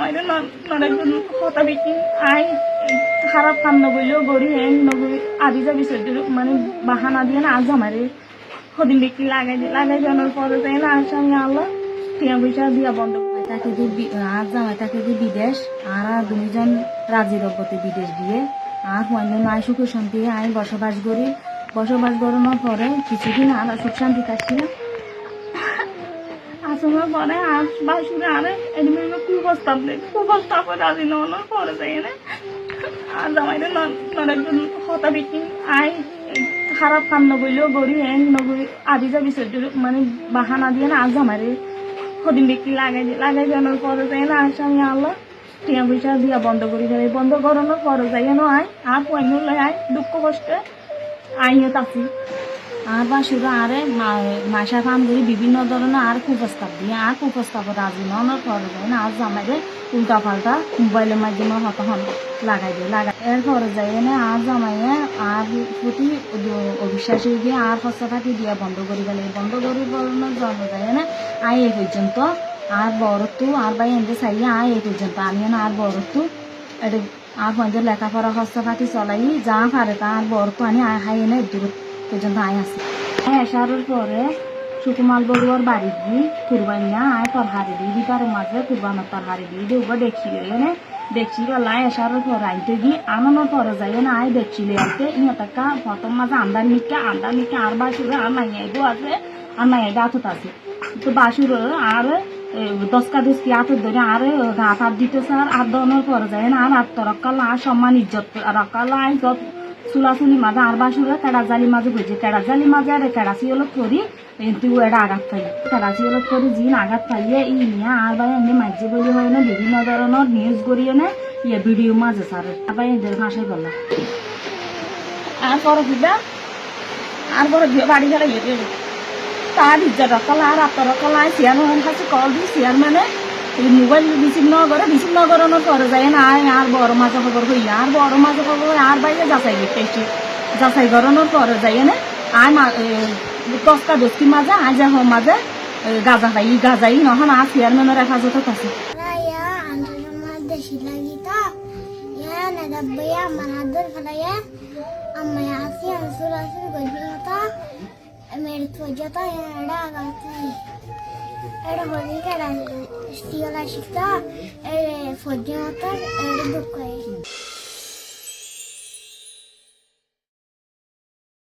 দেয় না হতা বিকি আই খারাপ কাম নগইলেও গড়ি হ্যাং নগই আদি যা বিসর্জন মানে বাহানা দিয়ে না, আজ জামাইরে সদিন বিক্রি লাগাই দিই লাগাই দেওয়ার পরে যাই না আর সঙ্গে আল্লাহ টিয়া পয়সা দিয়া বন্ধ তাকে যে আর জামাই তাকে যে বিদেশ, আর দুজন রাজি রব্বতে বিদেশ দিয়ে। আর অন্য আয় সুখ শান্তি আয় বসবাস করি। বসবাস করানোর পরে কিছুদিন আর সুখ শান্তি কাটছিল আসানোর পরে আর বাসুরে আরে এদিকে কুপ্রস্তাব দেয় কুপ্রস্তাব রাজি নন পরে যাই না আর নরেকজন হতা আই খারাপ কাম নগইলেও গড়ি হ্যাং নগই আদি যা বিসর্জন মানে বাহানা দিয়ে না আজ জামাইরে সদিন বিক্রি লাগাই লাগাই দেওয়ার পরে যাই না আর সঙ্গে আল্লাহ টিয়া পয়সা দিয়া বন্ধ করি ফেলে বন্ধ করানোর পরে যাই না আয় আর পয়সা লয় আয় দুঃখ কষ্টে আইও তাছি। আর বা শুধু আরে মাসা কাম করি বিভিন্ন ধরনের আর কুপ্রস্তাব দিয়ে, আর কুপ্রস্তাব রাজি পরে যায় না আর জামাইরে উল্টা পাল্টা মোবাইলের মাধ্যমে হত হন, লাগাই দিয়ে, লাগাই। এরপরে যাই না আর জামাইয়ে আর প্রতি অবিশ্বাস গিয়ে আর খরচা পাতি দিয়ে বন্ধ করি গেলে বন্ধ করি বলানোর জন্ম যায় না আই এই পর্যন্ত আর বড়তো আর ভাই এনতে চাইয়ে আয় এই পর্যন্ত, আমি না আর বড়তো এটা আর পর্যন্ত লেখাপড়া খরচা পাতি চলাই, যা পারে তা আর বড়তো আনি আয় হাই এনে দূর পর্যন্ত আয় আছে। আয় আসার পরে সুকুমাল বড়ুয়ার বাড়ি দি কুরবানিয়া আয় তরহারি দি দিবার মাঝে কুরবানোর তরহারি দি দেব দেখছি এনে দেখছি গেলাই আসার পরে আইতে দি আনানোর পরে যাই না, আয় দেখছি আইতে ইহঁতকা প্রথম মাঝে আন্দার নিকা আন্দার নিকা, আর বাসুরে আর মাইয়াইদো আছে, আর মাইয়াইদো আতত আছে। তো বাসুর আর দশকা দশকি আতত ধরে আর হাত হাত দিতেছে, আর আর দনের পরে যায় না, আর আত্মরক্ষাল আর সম্মান ইজ্জত রক্ষাল আই যত চুলাচুলি মাঝে আর বাসুরে কেডা জালি মাঝে বুঝে, কেডা জালি মাঝে আর কেডাচি অলপ করি কিন্তু এটা আঘাত পাই কেডাচি অলপ করি যিন আঘাত পাইয়ে, ই নিয়ে আর ভাই এমনি মাঝে বলি হয় না, বিভিন্ন ধরনের নিউজ করিয়ে না ইয়ে ভিডিও মাঝে সারে। আবার এদের ভাষায় বললাম আর পরে দিবা আর পরে বাড়ি ঘরে তার ইজ্জত রক্ষাল আর আত্ম রক্ষাল আয় চেয়ারম্যানের কাছে কল দিই চেয়ারম্যানে এই মোবাইল রিসিভ ন করে রিসিভ ন করানোর পরে যায় না আয় আর বড় মাঝে খবর হই আর বড় মাঝে খবর আর বাইরে যাচাই দেখতে যাচাই করানোর পরে যায় না আর দশটা দশটি মাঝে আজ মাঝে গাজা পাই। গাজাই নহন আর চেয়ারম্যানের হেফাজতত আছে। ya antarama deshi lagi ta ya nadabba ya manadar khala ya amma ya asi ansur asur gobi ta mere stiila shiftaa ee fojiota ee lububka